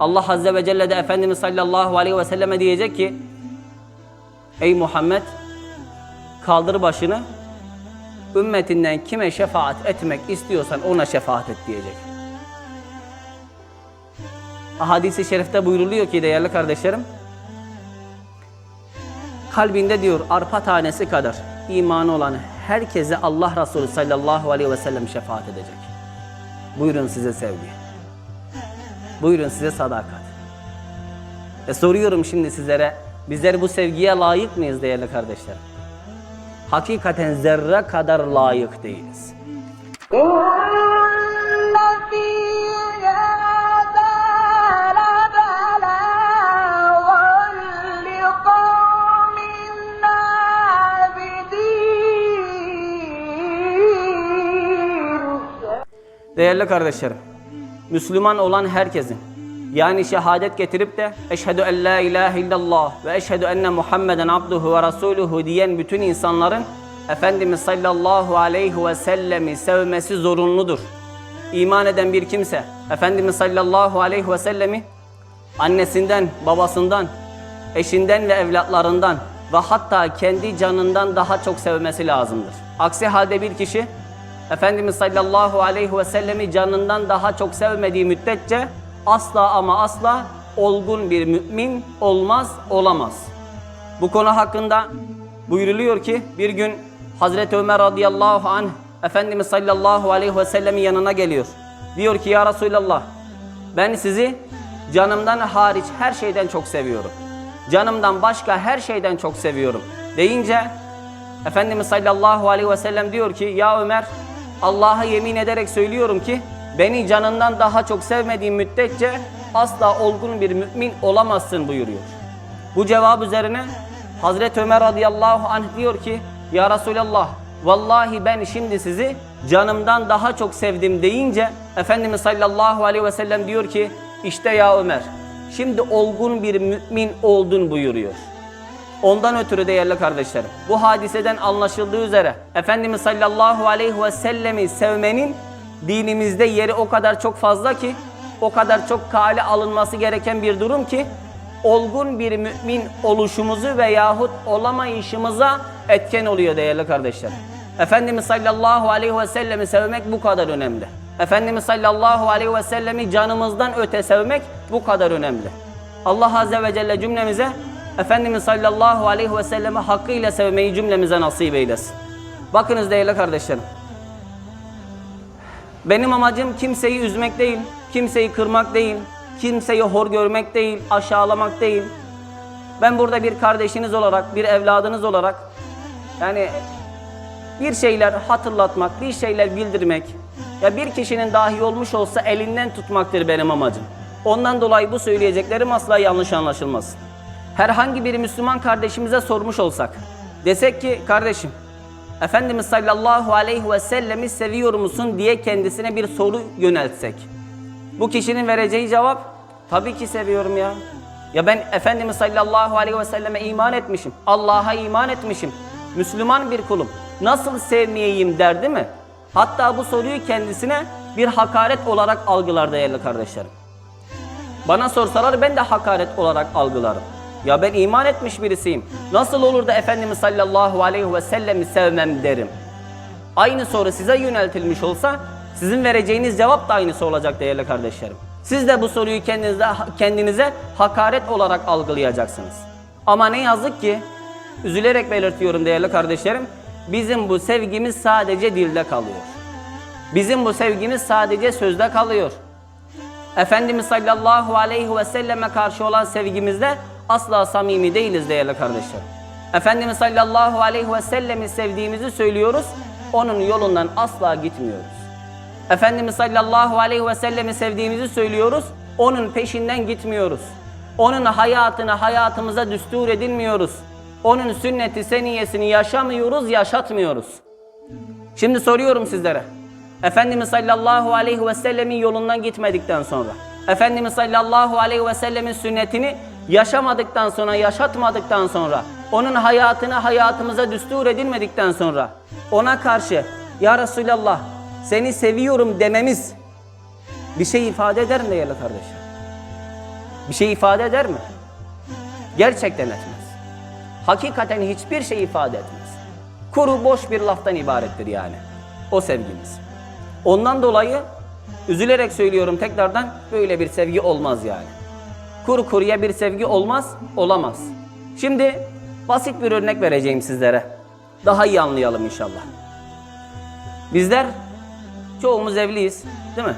Allah Azze ve Celle de Efendimiz sallallahu aleyhi ve selleme diyecek ki Ey Muhammed kaldır başını ümmetinden kime şefaat etmek istiyorsan ona şefaat et diyecek. Hadis-i şerifte buyruluyor ki değerli kardeşlerim kalbinde diyor arpa tanesi kadar imanı olan herkese Allah Resulü sallallahu aleyhi ve sellem şefaat edecek. Buyurun size sevgi. Buyurun size sadakat. E soruyorum şimdi sizlere, bizler bu sevgiye layık mıyız değerli kardeşlerim? Hakikaten zerre kadar layık değiliz. Değerli kardeşlerim, Müslüman olan herkesin yani şehadet getirip de eşhedü en la ilahe illallah ve eşhedü enne Muhammeden abduhu ve rasuluhu diyen bütün insanların Efendimiz sallallahu aleyhi ve sellemi sevmesi zorunludur. İman eden bir kimse Efendimiz sallallahu aleyhi ve sellemi annesinden, babasından, eşinden ve evlatlarından ve hatta kendi canından daha çok sevmesi lazımdır. Aksi halde bir kişi Efendimiz sallallahu aleyhi ve sellemi canından daha çok sevmediği müddetçe asla ama asla olgun bir mümin olmaz, olamaz. Bu konu hakkında buyruluyor ki bir gün Hazreti Ömer radıyallahu anh Efendimiz sallallahu aleyhi ve sellemin yanına geliyor. Diyor ki ya Resulallah ben sizi canımdan hariç her şeyden çok seviyorum. Canımdan başka her şeyden çok seviyorum. Deyince Efendimiz sallallahu aleyhi ve sellem diyor ki ya Ömer Allah'a yemin ederek söylüyorum ki beni canından daha çok sevmediğin müddetçe asla olgun bir mümin olamazsın buyuruyor. Bu cevap üzerine Hazreti Ömer radıyallahu anh diyor ki Ya Resulallah vallahi ben şimdi sizi canımdan daha çok sevdim deyince Efendimiz sallallahu aleyhi ve sellem diyor ki işte ya Ömer şimdi olgun bir mümin oldun buyuruyor. Ondan ötürü değerli kardeşlerim bu hadiseden anlaşıldığı üzere Efendimiz sallallahu aleyhi ve sellemi sevmenin dinimizde yeri o kadar çok fazla ki o kadar çok kale alınması gereken bir durum ki olgun bir mümin oluşumuzu veyahut olamayışımıza etken oluyor değerli kardeşler. Efendimiz sallallahu aleyhi ve sellemi sevmek bu kadar önemli. Efendimiz sallallahu aleyhi ve sellemi canımızdan öte sevmek bu kadar önemli. Allah azze ve celle cümlemize Efendimiz sallallahu aleyhi ve sellemi hakkıyla sevmeyi cümlemize nasip eylesin. Bakınız değerli kardeşlerim. Benim amacım kimseyi üzmek değil, kimseyi kırmak değil, kimseyi hor görmek değil, aşağılamak değil. Ben burada bir kardeşiniz olarak, bir evladınız olarak yani bir şeyler hatırlatmak, bir şeyler bildirmek ya bir kişinin dahi olmuş olsa elinden tutmaktır benim amacım. Ondan dolayı bu söyleyeceklerim asla yanlış anlaşılmasın. Herhangi bir Müslüman kardeşimize sormuş olsak, desek ki kardeşim Efendimiz sallallahu aleyhi ve sellemi seviyor musun diye kendisine bir soru yöneltsek. Bu kişinin vereceği cevap tabii ki seviyorum ya. Ya ben Efendimiz sallallahu aleyhi ve selleme iman etmişim. Allah'a iman etmişim. Müslüman bir kulum. Nasıl sevmeyeyim der değil mi? Hatta bu soruyu kendisine bir hakaret olarak algılar değerli kardeşlerim. Bana sorsalar ben de hakaret olarak algılarım. Ya ben iman etmiş birisiyim. Nasıl olur da Efendimiz sallallahu aleyhi ve sellemi sevmem derim. Aynı soru size yöneltilmiş olsa sizin vereceğiniz cevap da aynısı olacak değerli kardeşlerim. Siz de bu soruyu kendinize, kendinize hakaret olarak algılayacaksınız. Ama ne yazık ki üzülerek belirtiyorum değerli kardeşlerim. Bizim bu sevgimiz sadece dilde kalıyor. Bizim bu sevgimiz sadece sözde kalıyor. Efendimiz sallallahu aleyhi ve selleme karşı olan sevgimizde asla samimi değiliz değerli kardeşler. Efendimiz sallallahu aleyhi ve sellemi sevdiğimizi söylüyoruz, onun yolundan asla gitmiyoruz. Efendimiz sallallahu aleyhi ve sellemi sevdiğimizi söylüyoruz, onun peşinden gitmiyoruz. Onun hayatını hayatımıza düstur edinmiyoruz. Onun sünneti seniyesini yaşamıyoruz, yaşatmıyoruz. Şimdi soruyorum sizlere. Efendimiz sallallahu aleyhi ve sellemin yolundan gitmedikten sonra, Efendimiz sallallahu aleyhi ve sellemin sünnetini yaşamadıktan sonra, yaşatmadıktan sonra, onun hayatını hayatımıza düstur edilmedikten sonra, ona karşı Ya Resulallah seni seviyorum dememiz bir şey ifade eder mi değerli kardeşler? Bir şey ifade eder mi? Gerçekten etmez. Hakikaten hiçbir şey ifade etmez. Kuru boş bir laftan ibarettir yani. O sevgimiz. Ondan dolayı üzülerek söylüyorum tekrardan böyle bir sevgi olmaz yani. Kuru kuruya bir sevgi olmaz, olamaz. Şimdi basit bir örnek vereceğim sizlere. Daha iyi anlayalım inşallah. Bizler çoğumuz evliyiz, değil mi?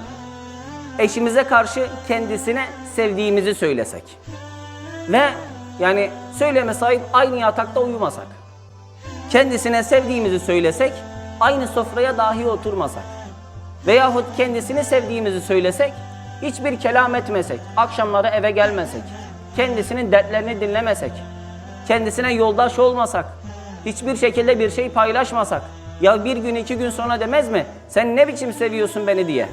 Eşimize karşı kendisine sevdiğimizi söylesek ve yani söyleme sahip aynı yatakta uyumasak, kendisine sevdiğimizi söylesek, aynı sofraya dahi oturmasak veyahut kendisini sevdiğimizi söylesek, hiçbir kelam etmesek, akşamları eve gelmesek, kendisinin dertlerini dinlemesek, kendisine yoldaş olmasak, hiçbir şekilde bir şey paylaşmasak, ya bir gün iki gün sonra demez mi? Sen ne biçim seviyorsun beni diye.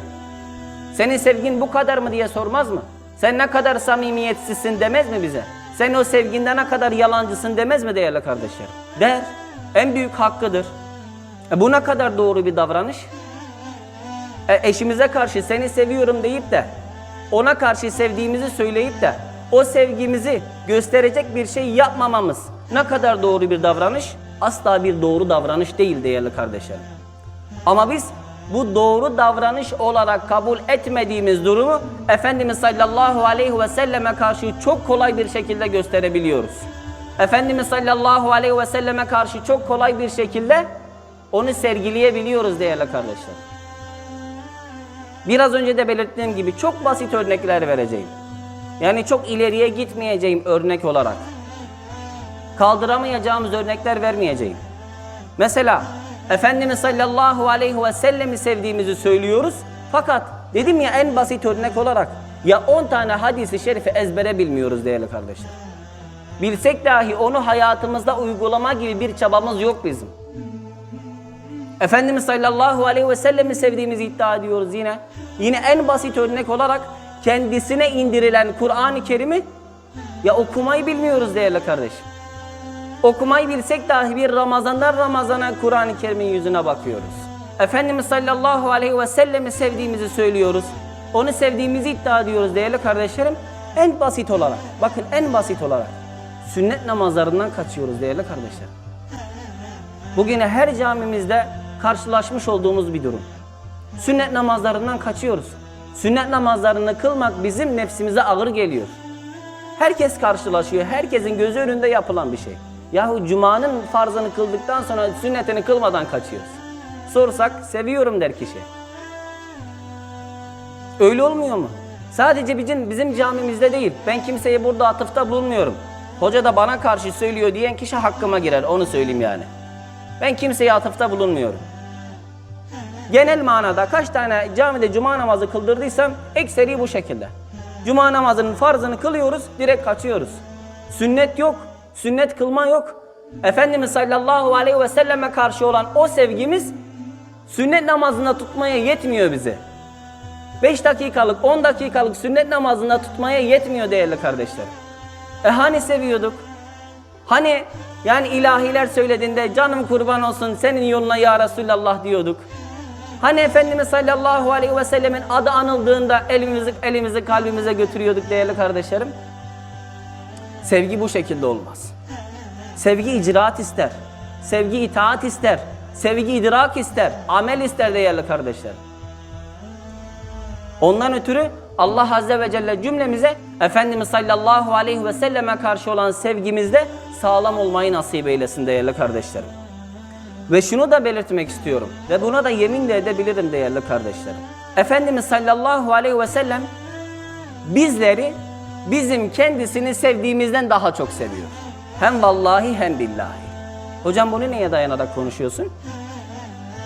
Senin sevgin bu kadar mı diye sormaz mı? Sen ne kadar samimiyetsizsin demez mi bize? Sen o sevginde ne kadar yalancısın demez mi değerli kardeşlerim? Der. En büyük hakkıdır. E bu ne kadar doğru bir davranış? E eşimize karşı seni seviyorum deyip de ona karşı sevdiğimizi söyleyip de o sevgimizi gösterecek bir şey yapmamamız ne kadar doğru bir davranış? Asla bir doğru davranış değil değerli kardeşlerim. Ama biz bu doğru davranış olarak kabul etmediğimiz durumu Efendimiz sallallahu aleyhi ve selleme karşı çok kolay bir şekilde gösterebiliyoruz. Efendimiz sallallahu aleyhi ve selleme karşı çok kolay bir şekilde onu sergileyebiliyoruz değerli kardeşler. Biraz önce de belirttiğim gibi çok basit örnekler vereceğim. Yani çok ileriye gitmeyeceğim örnek olarak. Kaldıramayacağımız örnekler vermeyeceğim. Mesela Efendimiz sallallahu aleyhi ve sellemi sevdiğimizi söylüyoruz. Fakat dedim ya en basit örnek olarak ya 10 tane hadisi şerifi ezbere bilmiyoruz değerli kardeşler. Bilsek dahi onu hayatımızda uygulama gibi bir çabamız yok bizim. Efendimiz sallallahu aleyhi ve sellemi sevdiğimizi iddia ediyoruz yine. Yine en basit örnek olarak kendisine indirilen Kur'an-ı Kerim'i ya okumayı bilmiyoruz değerli kardeşim. Okumayı bilsek dahi bir Ramazan'dan Ramazan'a Kur'an-ı Kerim'in yüzüne bakıyoruz. Efendimiz sallallahu aleyhi ve sellemi sevdiğimizi söylüyoruz. Onu sevdiğimizi iddia ediyoruz değerli kardeşlerim. En basit olarak, bakın en basit olarak sünnet namazlarından kaçıyoruz değerli kardeşlerim. Bugün her camimizde karşılaşmış olduğumuz bir durum. Sünnet namazlarından kaçıyoruz. Sünnet namazlarını kılmak bizim nefsimize ağır geliyor. Herkes karşılaşıyor. Herkesin gözü önünde yapılan bir şey. Yahu cumanın farzını kıldıktan sonra sünnetini kılmadan kaçıyoruz. Sorsak seviyorum der kişi. Öyle olmuyor mu? Sadece bizim, bizim camimizde değil. Ben kimseye burada atıfta bulunmuyorum. Hoca da bana karşı söylüyor diyen kişi hakkıma girer. Onu söyleyeyim yani. Ben kimseye atıfta bulunmuyorum. Genel manada kaç tane camide cuma namazı kıldırdıysam ekseri bu şekilde. Cuma namazının farzını kılıyoruz, direkt kaçıyoruz. Sünnet yok, sünnet kılma yok. Efendimiz sallallahu aleyhi ve selleme karşı olan o sevgimiz sünnet namazında tutmaya yetmiyor bize. 5 dakikalık, 10 dakikalık sünnet namazında tutmaya yetmiyor değerli kardeşler. E hani seviyorduk? Hani yani ilahiler söylediğinde canım kurban olsun senin yoluna ya Resulallah diyorduk. Hani Efendimiz sallallahu aleyhi ve sellemin adı anıldığında elimizi, elimizi kalbimize götürüyorduk değerli kardeşlerim. Sevgi bu şekilde olmaz. Sevgi icraat ister. Sevgi itaat ister. Sevgi idrak ister. Amel ister değerli kardeşlerim. Ondan ötürü Allah Azze ve Celle cümlemize Efendimiz sallallahu aleyhi ve selleme karşı olan sevgimizde sağlam olmayı nasip eylesin değerli kardeşlerim. Ve şunu da belirtmek istiyorum ve buna da yemin de edebilirim değerli kardeşlerim. Efendimiz sallallahu aleyhi ve sellem bizleri bizim kendisini sevdiğimizden daha çok seviyor. Hem vallahi hem billahi. Hocam bunu neye dayanarak konuşuyorsun?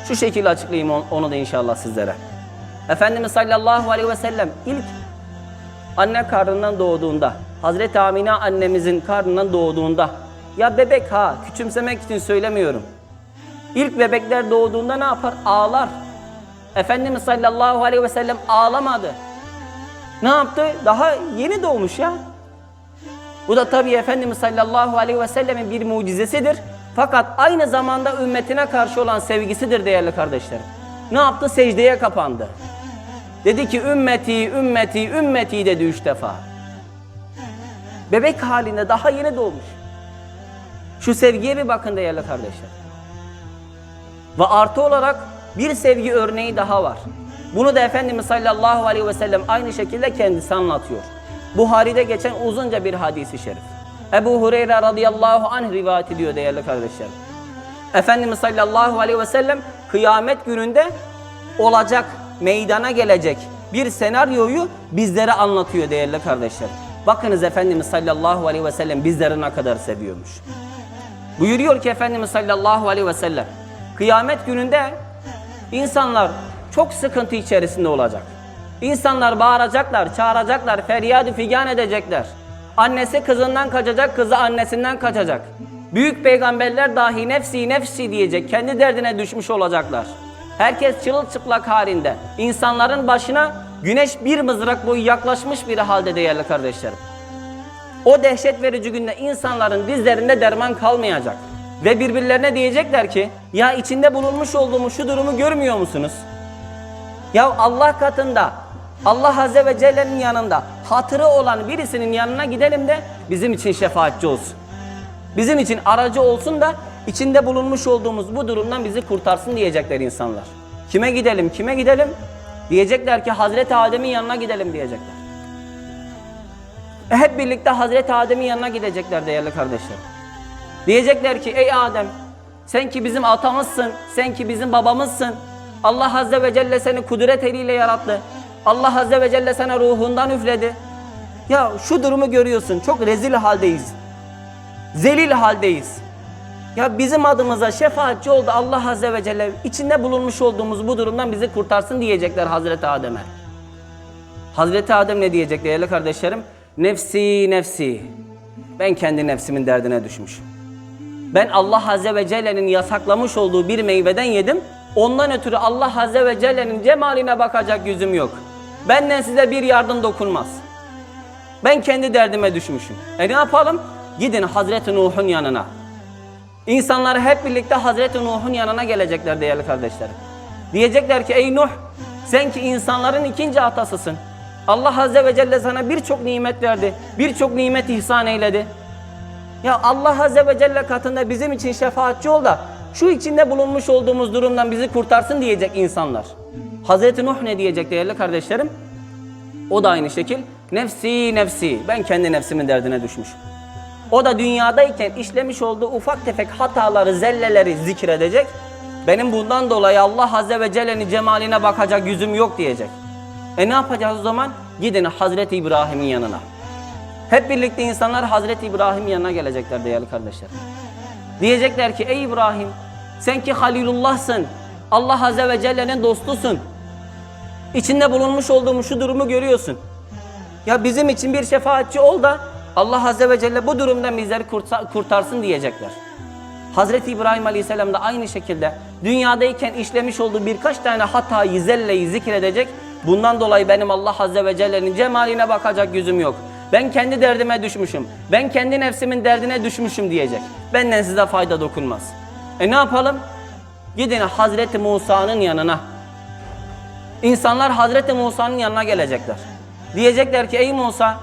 Şu şekilde açıklayayım on- onu da inşallah sizlere. Efendimiz sallallahu aleyhi ve sellem ilk anne karnından doğduğunda, Hazreti Amine annemizin karnından doğduğunda, ya bebek ha küçümsemek için söylemiyorum. İlk bebekler doğduğunda ne yapar? Ağlar. Efendimiz sallallahu aleyhi ve sellem ağlamadı. Ne yaptı? Daha yeni doğmuş ya. Bu da tabii Efendimiz sallallahu aleyhi ve sellemin bir mucizesidir. Fakat aynı zamanda ümmetine karşı olan sevgisidir değerli kardeşlerim. Ne yaptı? Secdeye kapandı. Dedi ki ümmeti, ümmeti, ümmeti dedi üç defa. Bebek halinde daha yeni doğmuş. Şu sevgiye bir bakın değerli kardeşler. Ve artı olarak bir sevgi örneği daha var. Bunu da Efendimiz sallallahu aleyhi ve sellem aynı şekilde kendisi anlatıyor. Buhari'de geçen uzunca bir hadisi şerif. Ebu Hureyre radıyallahu anh rivayet ediyor değerli kardeşlerim. Efendimiz sallallahu aleyhi ve sellem kıyamet gününde olacak, meydana gelecek bir senaryoyu bizlere anlatıyor değerli kardeşlerim. Bakınız Efendimiz sallallahu aleyhi ve sellem bizleri ne kadar seviyormuş. Buyuruyor ki Efendimiz sallallahu aleyhi ve sellem kıyamet gününde insanlar çok sıkıntı içerisinde olacak. İnsanlar bağıracaklar, çağıracaklar, feryat figan edecekler. Annesi kızından kaçacak, kızı annesinden kaçacak. Büyük peygamberler dahi nefsi nefsi diyecek, kendi derdine düşmüş olacaklar. Herkes çırılçıplak halinde. İnsanların başına güneş bir mızrak boyu yaklaşmış bir halde değerli kardeşlerim. O dehşet verici günde insanların dizlerinde derman kalmayacak. Ve birbirlerine diyecekler ki ya içinde bulunmuş olduğumuz şu durumu görmüyor musunuz? Ya Allah katında Allah Azze ve Celle'nin yanında hatırı olan birisinin yanına gidelim de bizim için şefaatçi olsun. Bizim için aracı olsun da içinde bulunmuş olduğumuz bu durumdan bizi kurtarsın diyecekler insanlar. Kime gidelim, kime gidelim? Diyecekler ki Hazreti Adem'in yanına gidelim diyecekler. E hep birlikte Hazreti Adem'in yanına gidecekler değerli kardeşler. Diyecekler ki ey Adem sen ki bizim atamızsın, sen ki bizim babamızsın. Allah Azze ve Celle seni kudret eliyle yarattı. Allah Azze ve Celle sana ruhundan üfledi. Ya şu durumu görüyorsun çok rezil haldeyiz. Zelil haldeyiz. Ya bizim adımıza şefaatçi oldu Allah Azze ve Celle. içinde bulunmuş olduğumuz bu durumdan bizi kurtarsın diyecekler Hazreti Adem'e. Hazreti Adem ne diyecek değerli kardeşlerim? Nefsi nefsi. Ben kendi nefsimin derdine düşmüşüm. Ben Allah Azze ve Celle'nin yasaklamış olduğu bir meyveden yedim. Ondan ötürü Allah Azze ve Celle'nin cemaline bakacak yüzüm yok. Benden size bir yardım dokunmaz. Ben kendi derdime düşmüşüm. E ne yapalım? Gidin Hazreti Nuh'un yanına. İnsanlar hep birlikte Hazreti Nuh'un yanına gelecekler değerli kardeşlerim. Diyecekler ki ey Nuh sen ki insanların ikinci atasısın. Allah Azze ve Celle sana birçok nimet verdi. Birçok nimet ihsan eyledi. Ya Allah Azze ve Celle katında bizim için şefaatçi ol da şu içinde bulunmuş olduğumuz durumdan bizi kurtarsın diyecek insanlar. Hazreti Nuh ne diyecek değerli kardeşlerim? O da aynı şekil nefsi nefsi ben kendi nefsimin derdine düşmüşüm. O da dünyadayken işlemiş olduğu ufak tefek hataları, zelleleri zikredecek. Benim bundan dolayı Allah Azze ve Celle'nin cemaline bakacak yüzüm yok diyecek. E ne yapacağız o zaman? Gidin Hazreti İbrahim'in yanına. Hep birlikte insanlar Hazreti İbrahim yanına gelecekler değerli kardeşler. Diyecekler ki ey İbrahim sen ki Halilullah'sın. Allah Azze ve Celle'nin dostusun. İçinde bulunmuş olduğumuz şu durumu görüyorsun. Ya bizim için bir şefaatçi ol da Allah Azze ve Celle bu durumdan bizleri kurta- kurtarsın diyecekler. Hazreti İbrahim Aleyhisselam da aynı şekilde dünyadayken işlemiş olduğu birkaç tane hatayı, zelleyi zikredecek. Bundan dolayı benim Allah Azze ve Celle'nin cemaline bakacak yüzüm yok. Ben kendi derdime düşmüşüm. Ben kendi nefsimin derdine düşmüşüm diyecek. Benden size fayda dokunmaz. E ne yapalım? Gidin Hazreti Musa'nın yanına. İnsanlar Hazreti Musa'nın yanına gelecekler. Diyecekler ki ey Musa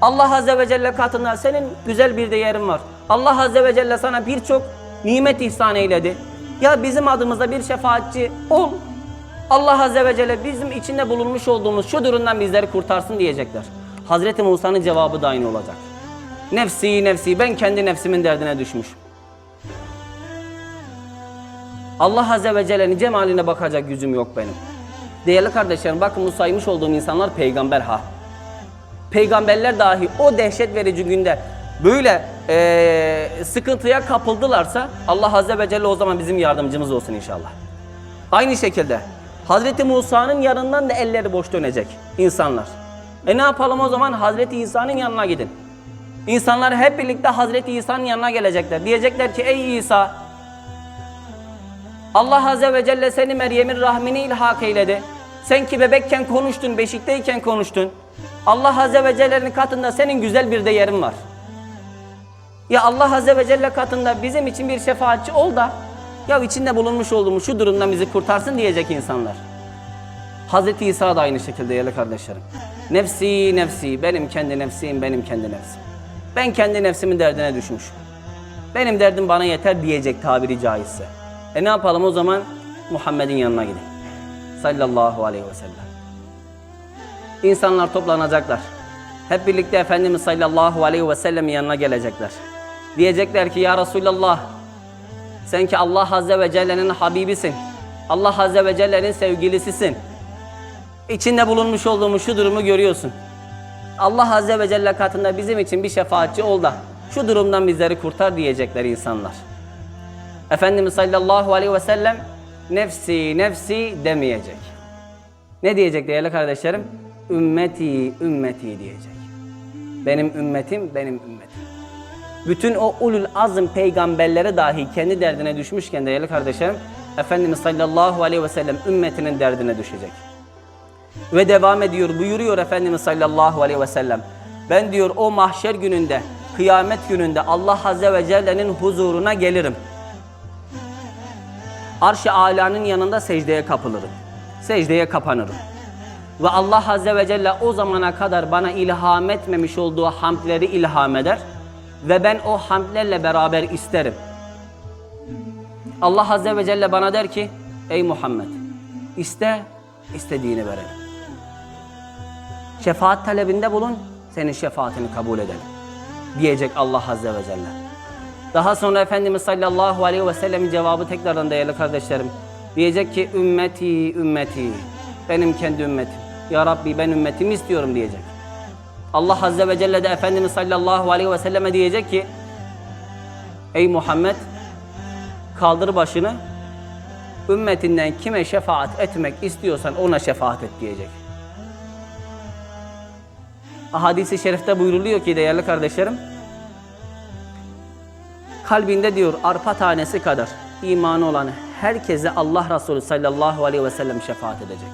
Allah Azze ve Celle katında senin güzel bir değerin var. Allah Azze ve Celle sana birçok nimet ihsan eyledi. Ya bizim adımızda bir şefaatçi ol. Allah Azze ve Celle bizim içinde bulunmuş olduğumuz şu durumdan bizleri kurtarsın diyecekler. Hazreti Musa'nın cevabı da aynı olacak. Nefsi nefsi ben kendi nefsimin derdine düşmüşüm. Allah Azze ve Celle'nin cemaline bakacak yüzüm yok benim. Değerli kardeşlerim bakın bu saymış olduğum insanlar peygamber ha. Peygamberler dahi o dehşet verici günde böyle eee, sıkıntıya kapıldılarsa Allah Azze ve Celle o zaman bizim yardımcımız olsun inşallah. Aynı şekilde Hazreti Musa'nın yanından da elleri boş dönecek insanlar. E ne yapalım o zaman Hazreti İsa'nın yanına gidin. İnsanlar hep birlikte Hazreti İsa'nın yanına gelecekler. Diyecekler ki ey İsa Allah Azze ve Celle seni Meryem'in rahmine ilhak eyledi. Sen ki bebekken konuştun, beşikteyken konuştun. Allah Azze ve Celle'nin katında senin güzel bir değerin var. Ya Allah Azze ve Celle katında bizim için bir şefaatçi ol da ya içinde bulunmuş olduğumuz şu durumdan bizi kurtarsın diyecek insanlar. Hazreti İsa da aynı şekilde değerli kardeşlerim. Nefsi nefsi benim kendi nefsim benim kendi nefsim. Ben kendi nefsimin derdine düşmüşüm. Benim derdim bana yeter diyecek tabiri caizse. E ne yapalım o zaman? Muhammed'in yanına gidin. Sallallahu aleyhi ve sellem. İnsanlar toplanacaklar. Hep birlikte Efendimiz sallallahu aleyhi ve sellemin yanına gelecekler. Diyecekler ki ya Resulallah sen ki Allah Azze ve Celle'nin Habibisin. Allah Azze ve Celle'nin sevgilisisin. İçinde bulunmuş olduğumuz şu durumu görüyorsun. Allah Azze ve Celle katında bizim için bir şefaatçi ol da şu durumdan bizleri kurtar diyecekler insanlar. Efendimiz sallallahu aleyhi ve sellem nefsi nefsi demeyecek. Ne diyecek değerli kardeşlerim? Ümmeti ümmeti diyecek. Benim ümmetim benim ümmetim. Bütün o ulul azm peygamberleri dahi kendi derdine düşmüşken değerli kardeşlerim Efendimiz sallallahu aleyhi ve sellem ümmetinin derdine düşecek. Ve devam ediyor buyuruyor Efendimiz sallallahu aleyhi ve sellem. Ben diyor o mahşer gününde kıyamet gününde Allah azze ve celle'nin huzuruna gelirim. Arş-ı alanın yanında secdeye kapılırım. Secdeye kapanırım. Ve Allah Azze ve Celle o zamana kadar bana ilham etmemiş olduğu hamdleri ilham eder. Ve ben o hamdlerle beraber isterim. Allah Azze ve Celle bana der ki, Ey Muhammed, iste, istediğini verelim. Şefaat talebinde bulun, senin şefaatini kabul edelim. Diyecek Allah Azze ve Celle. Daha sonra Efendimiz sallallahu aleyhi ve sellemin cevabı tekrardan değerli kardeşlerim. Diyecek ki ümmeti ümmeti benim kendi ümmetim. Ya Rabbi ben ümmetimi istiyorum diyecek. Allah Azze ve Celle de Efendimiz sallallahu aleyhi ve selleme diyecek ki Ey Muhammed kaldır başını ümmetinden kime şefaat etmek istiyorsan ona şefaat et diyecek. Hadis-i şerifte buyruluyor ki değerli kardeşlerim kalbinde diyor arpa tanesi kadar imanı olan herkese Allah Resulü sallallahu aleyhi ve sellem şefaat edecek.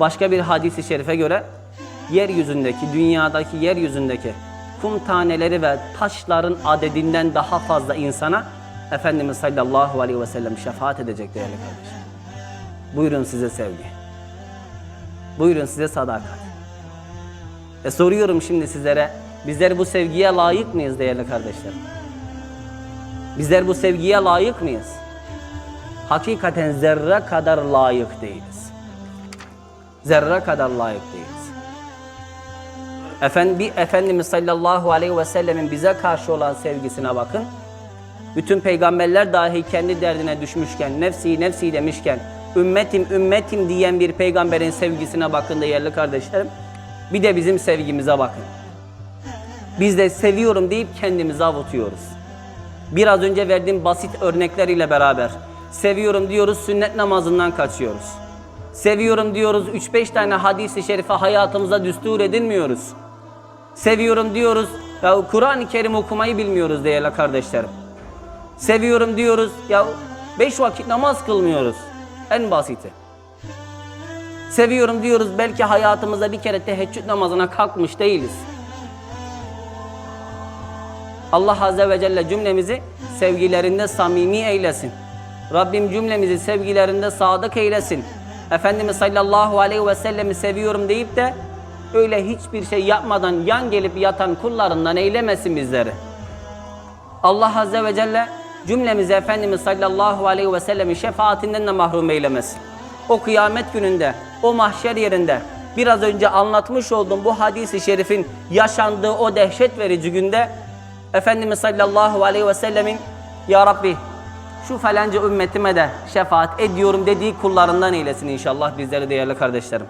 Başka bir hadisi şerife göre yeryüzündeki, dünyadaki yeryüzündeki kum taneleri ve taşların adedinden daha fazla insana Efendimiz sallallahu aleyhi ve sellem şefaat edecek değerli kardeşim. Buyurun size sevgi. Buyurun size sadakat. E soruyorum şimdi sizlere, bizler bu sevgiye layık mıyız değerli kardeşlerim? Bizler bu sevgiye layık mıyız? Hakikaten zerre kadar layık değiliz. Zerre kadar layık değiliz. Efendi, Efendimiz sallallahu aleyhi ve sellemin bize karşı olan sevgisine bakın. Bütün peygamberler dahi kendi derdine düşmüşken, nefsi nefsi demişken, ümmetim ümmetim diyen bir peygamberin sevgisine bakın değerli kardeşlerim. Bir de bizim sevgimize bakın. Biz de seviyorum deyip kendimizi avutuyoruz. Biraz önce verdiğim basit örnekler ile beraber seviyorum diyoruz sünnet namazından kaçıyoruz. Seviyorum diyoruz 3-5 tane hadisi şerife hayatımıza düstur edinmiyoruz. Seviyorum diyoruz ya Kur'an-ı Kerim okumayı bilmiyoruz değerli kardeşlerim. Seviyorum diyoruz ya 5 vakit namaz kılmıyoruz. En basiti. Seviyorum diyoruz belki hayatımızda bir kere teheccüd namazına kalkmış değiliz. Allah Azze ve Celle cümlemizi sevgilerinde samimi eylesin. Rabbim cümlemizi sevgilerinde sadık eylesin. Efendimiz sallallahu aleyhi ve sellemi seviyorum deyip de öyle hiçbir şey yapmadan yan gelip yatan kullarından eylemesin bizleri. Allah Azze ve Celle cümlemizi Efendimiz sallallahu aleyhi ve sellemin şefaatinden de mahrum eylemesin o kıyamet gününde, o mahşer yerinde biraz önce anlatmış olduğum bu hadisi şerifin yaşandığı o dehşet verici günde Efendimiz sallallahu aleyhi ve sellemin Ya Rabbi şu falanca ümmetime de şefaat ediyorum dediği kullarından eylesin inşallah bizleri değerli kardeşlerim.